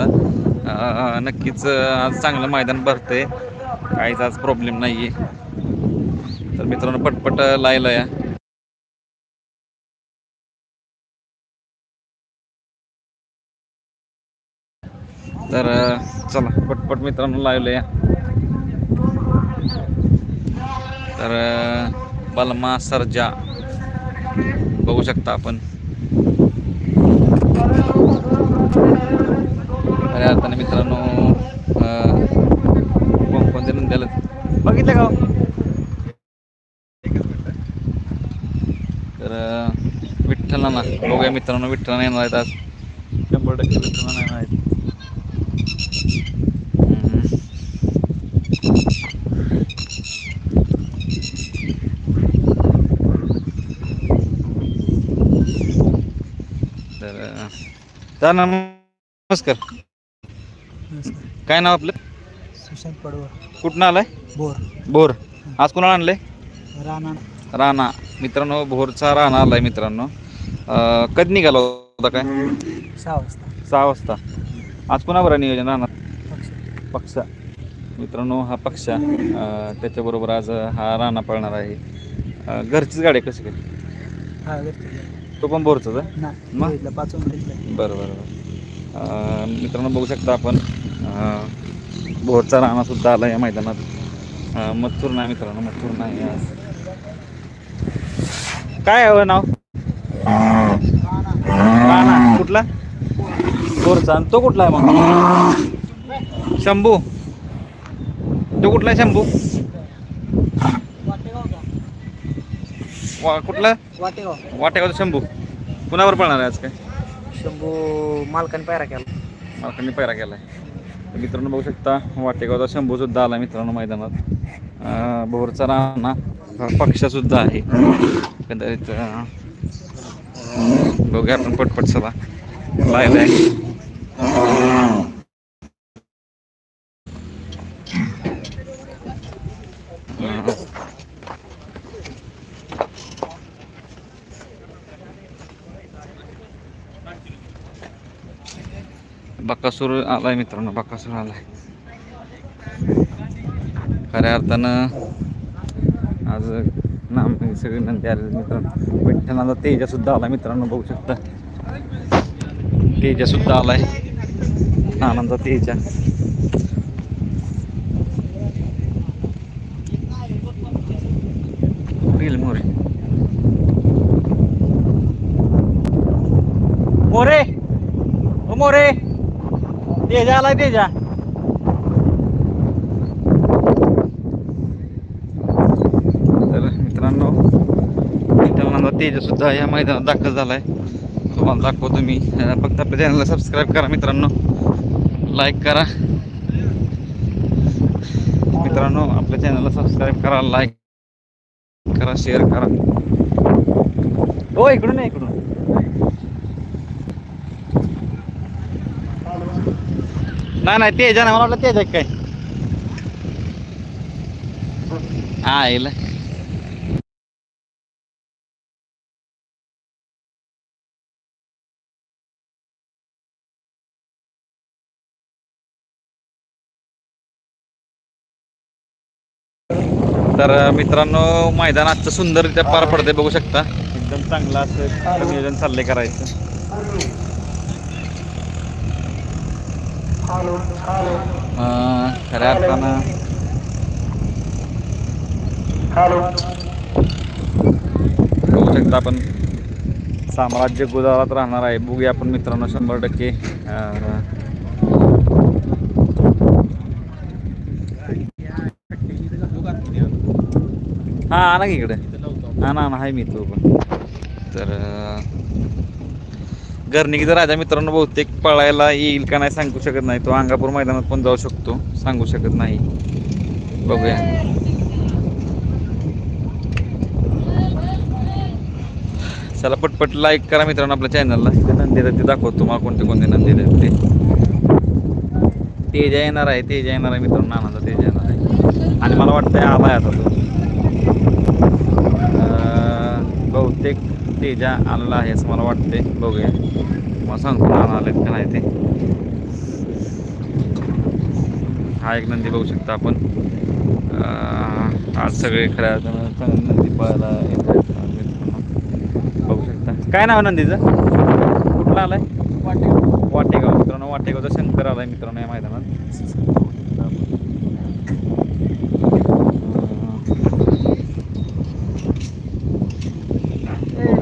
शकता नक्कीच आज चांगलं मैदान भरतंय. काहीच आज प्रॉब्लेम नाही आहे तर मित्रांनो पटपट लायला या तर चला पटपट मित्रांनो लावलं या तर बलमा सर्जा. बघू शकता आपण. खऱ्या अर्थाने मित्रांनो कोणकोणते नंद्याला बघितलं का हो? तर अं, विठ्ठलांना बघूया मित्रांनो विठ्ठलांना येणार आहेत आज शंभर टक्के विठ्ठलांना येणार आहेत. तर तर नमस्कार. काय नाव आपलं? सुशांत पडवळ. कुठनं आलाय? बोर. भोर आज कुणाला आणलंय? राणा. राणा. मित्रांनो भोरचा राणा आलाय मित्रांनो. अं, कधी निघाला होता काय? सहा वाजता. सहा वाजता. आज कुणावर आहे नियोजन राहणार? पक्ष. पक्ष. मित्रांनो हा पक्ष. अं, त्याच्याबरोबर आज हा राणा पळणार आहे. अं, घरचीच गाडी आहे कशी काय? हा तो पण बोरचाच आहे? मग? घेतलं बरं बरं बरं. अं, मित्रांनो बघू शकता आपण. अं, भोरचा राणासुद्धा आला या मैदानात. मथुर नाही मित्रांनो मथुर नाही आज. काय आहे हो नाव? राणा. कुठला? भोरचा. आणि तो कुठला आहे मग? शंभू. तो कुठला आहे शंभू? वा कुठला? वाटेगाव. वाटेगावचा शंभू. कुणावर पळणार आहे आज काय? शंभू मालकाने पायरा केला. मालकांनी पैरा केला आहे तर मित्रांनो बघू शकता वाटेगावचा शंभू सुद्धा आला मित्रांनो मैदानात. अं, भोरचा राणा पक्षासुद्धा आहे. कदाचित बघूया आपण पटपट चला. लायला आहे अं, बकासूर आलाय मित्रांनो बकासूर आलाय. खऱ्या अर्थानं आज नाम सगळी नंदी आले मित्रांनो. विठ्ठलाचा तेजा सुद्धा आला मित्रांनो बघू शकता. तेजा सुद्धा आलाय. आनंदा तेजा. मोरे. मोरे! ओ मोरे! तेजा आलाय तेजा तर मित्रांनो विठ्ठलानंद तेजा सुद्धा या मैदानात दाखल झालाय. तुम्हाला दाखवतो मी. फक्त आपल्या चॅनलला सबस्क्राईब करा मित्रांनो. लाईक करा. मित्रांनो आपल्या चॅनलला सबस्क्राईब करा लाईक करा शेअर करा. हो इकडून इकडून. नाही नाही तेजा नाही मला वाटलं तेजा आहे काय? हा येईल. तर मित्रांनो मैदान आजचं सुंदररित्या पार पडते बघू शकता. एकदम चांगलं असं नियोजन चाललंय करायचं. खऱ्या अर्थानं बघू शकता आपण साम्राज्य गुजरात राहणार आहे. बघूया आपण मित्रांनो शंभर टक्के. हा आणा की इकडे. हा ना आहे मी तो पण तर अं, राजा मित्रांनो बहुतेक पळायला येईल का नाही सांगू शकत नाही. तो अंगापूर मैदानात पण जाऊ शकतो सांगू शकत नाही. बघूया. चला पटपट लाईक करा मित्रांनो आपल्या चॅनलला नंदी ते दाखवतो तुम्हाला कोणते कोणते नंदी आहेत ते तेजा येणार आहे तेजा येणार आहे मित्रांनो नानाचा तेजा येणार आहे. आणि मला वाटतंय आलाय आता तो अं, बहुतेक तेजा आलेला आहे असं मला वाटते बघूया. मला सांगतो आलेत का नाही ते. हा एक नंदी बघू शकता आपण. आज सगळे खऱ्या अर्थानं चांगले नंदी पाहायला येत आहेत. मित्रांनो. बघू शकता. काय नाव नंदीचं? कुठला आलाय? वाटेगाव. मित्रांनो वाटेगावचा शंकर आलाय मित्रांनो या मैदानात.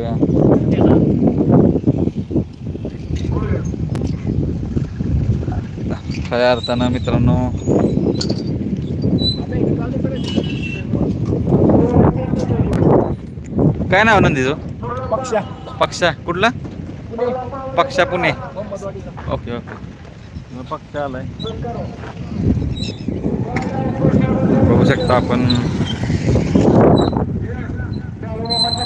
बघूया. खऱ्या अर्थानं मित्रांनो? काय नाव नंदीचं? पक्षा. पक्षा. कुठला? पक्षा पुणे. Okay okay. पक्षा आलाय. बघू शकता आपण अं,